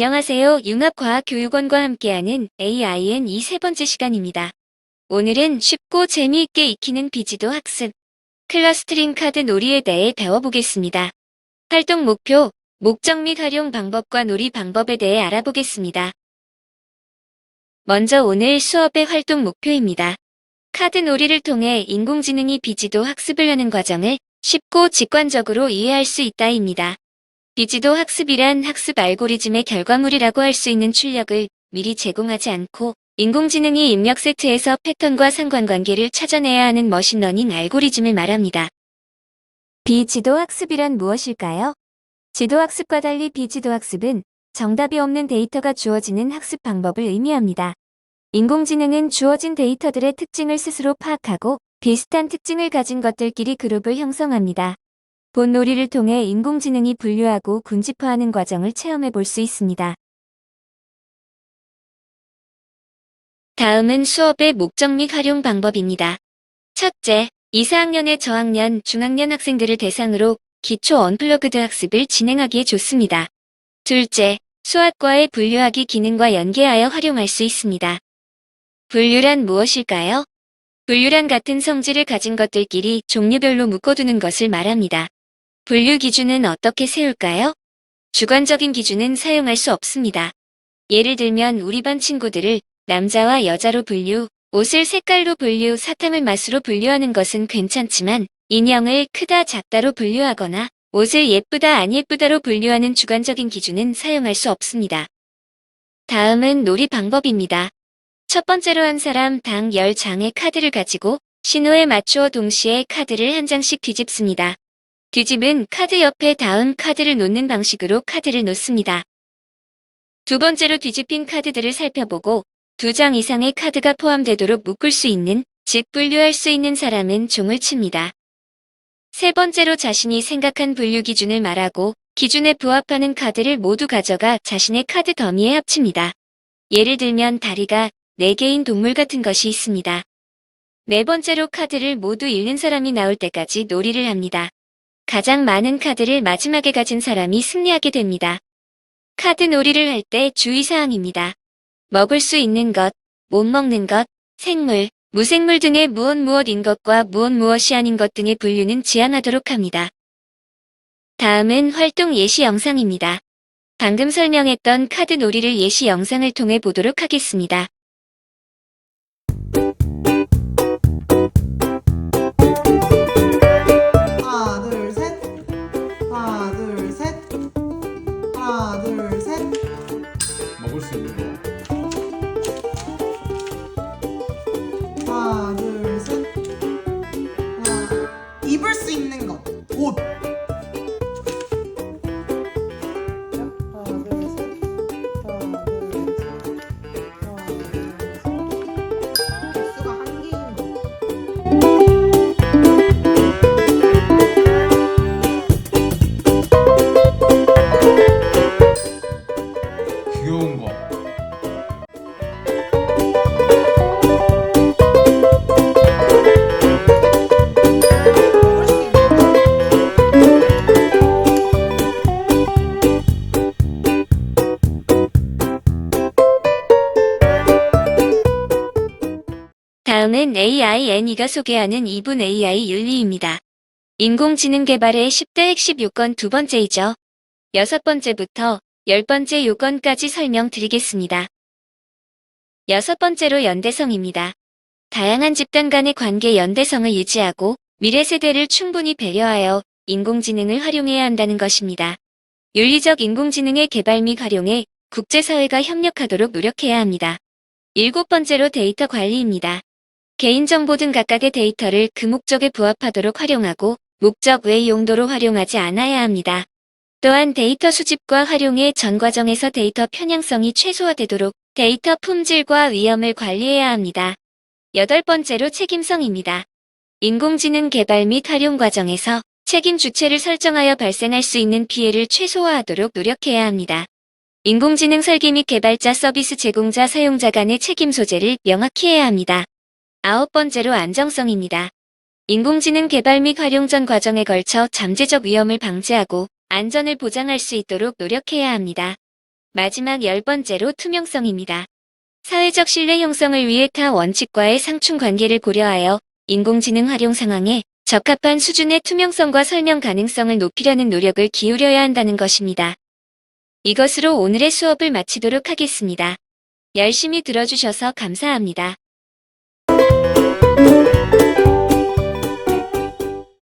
안녕하세요. 융합과학교육원과 함께하는 AIN 이 세 번째 시간입니다. 오늘은 쉽고 재미있게 익히는 비지도 학습, 클러스트링 카드 놀이에 대해 배워보겠습니다. 활동 목표, 목적 및 활용 방법과 놀이 방법에 대해 알아보겠습니다. 먼저 오늘 수업의 활동 목표입니다. 카드 놀이를 통해 인공지능이 비지도 학습을 하는 과정을 쉽고 직관적으로 이해할 수 있다입니다. 비지도 학습이란 학습 알고리즘의 결과물이라고 할 수 있는 출력을 미리 제공하지 않고 인공지능이 입력 세트에서 패턴과 상관관계를 찾아내야 하는 머신러닝 알고리즘을 말합니다. 비지도 학습이란 무엇일까요? 지도 학습과 달리 비지도 학습은 정답이 없는 데이터가 주어지는 학습 방법을 의미합니다. 인공지능은 주어진 데이터들의 특징을 스스로 파악하고 비슷한 특징을 가진 것들끼리 그룹을 형성합니다. 본 놀이를 통해 인공지능이 분류하고 군집화하는 과정을 체험해 볼 수 있습니다. 다음은 수업의 목적 및 활용 방법입니다. 첫째, 2, 4학년의 저학년, 중학년 학생들을 대상으로 기초 언플러그드 학습을 진행하기에 좋습니다. 둘째, 수학과의 분류하기 기능과 연계하여 활용할 수 있습니다. 분류란 무엇일까요? 분류란 같은 성질을 가진 것들끼리 종류별로 묶어두는 것을 말합니다. 분류 기준은 어떻게 세울까요? 주관적인 기준은 사용할 수 없습니다. 예를 들면 우리 반 친구들을 남자와 여자로 분류, 옷을 색깔로 분류, 사탕을 맛으로 분류하는 것은 괜찮지만 인형을 크다 작다로 분류하거나 옷을 예쁘다 안 예쁘다로 분류하는 주관적인 기준은 사용할 수 없습니다. 다음은 놀이 방법입니다. 첫 번째로 한 사람 당 10장의 카드를 가지고 신호에 맞추어 동시에 카드를 한 장씩 뒤집습니다. 뒤집은 카드 옆에 다음 카드를 놓는 방식으로 카드를 놓습니다. 두 번째로 뒤집힌 카드들을 살펴보고 두 장 이상의 카드가 포함되도록 묶을 수 있는, 즉 분류할 수 있는 사람은 종을 칩니다. 세 번째로 자신이 생각한 분류 기준을 말하고 기준에 부합하는 카드를 모두 가져가 자신의 카드 더미에 합칩니다. 예를 들면 다리가 4개인 동물 같은 것이 있습니다. 네 번째로 카드를 모두 잃는 사람이 나올 때까지 놀이를 합니다. 가장 많은 카드를 마지막에 가진 사람이 승리하게 됩니다. 카드 놀이를 할 때 주의사항입니다. 먹을 수 있는 것, 못 먹는 것, 생물, 무생물 등의 무엇 무엇인 것과 무엇 무엇이 아닌 것 등의 분류는 지양하도록 합니다. 다음은 활동 예시 영상입니다. 방금 설명했던 카드 놀이를 예시 영상을 통해 보도록 하겠습니다. 다음은 AINE가 소개하는 2분 AI 윤리입니다. 인공지능 개발의 10대 핵심 요건 두 번째이죠. 여섯 번째부터 열 번째 요건까지 설명드리겠습니다. 여섯 번째로 연대성입니다. 다양한 집단 간의 관계 연대성을 유지하고 미래 세대를 충분히 배려하여 인공지능을 활용해야 한다는 것입니다. 윤리적 인공지능의 개발 및 활용에 국제사회가 협력하도록 노력해야 합니다. 일곱 번째로 데이터 관리입니다. 개인정보 등 각각의 데이터를 그 목적에 부합하도록 활용하고 목적 외 용도로 활용하지 않아야 합니다. 또한 데이터 수집과 활용의 전 과정에서 데이터 편향성이 최소화되도록 데이터 품질과 위험을 관리해야 합니다. 여덟 번째로 책임성입니다. 인공지능 개발 및 활용 과정에서 책임 주체를 설정하여 발생할 수 있는 피해를 최소화하도록 노력해야 합니다. 인공지능 설계 및 개발자 서비스 제공자 사용자 간의 책임 소재를 명확히 해야 합니다. 아홉 번째로 안정성입니다. 인공지능 개발 및 활용 전 과정에 걸쳐 잠재적 위험을 방지하고 안전을 보장할 수 있도록 노력해야 합니다. 마지막 열 번째로 투명성입니다. 사회적 신뢰 형성을 위해 타 원칙과의 상충 관계를 고려하여 인공지능 활용 상황에 적합한 수준의 투명성과 설명 가능성을 높이려는 노력을 기울여야 한다는 것입니다. 이것으로 오늘의 수업을 마치도록 하겠습니다. 열심히 들어주셔서 감사합니다. thank you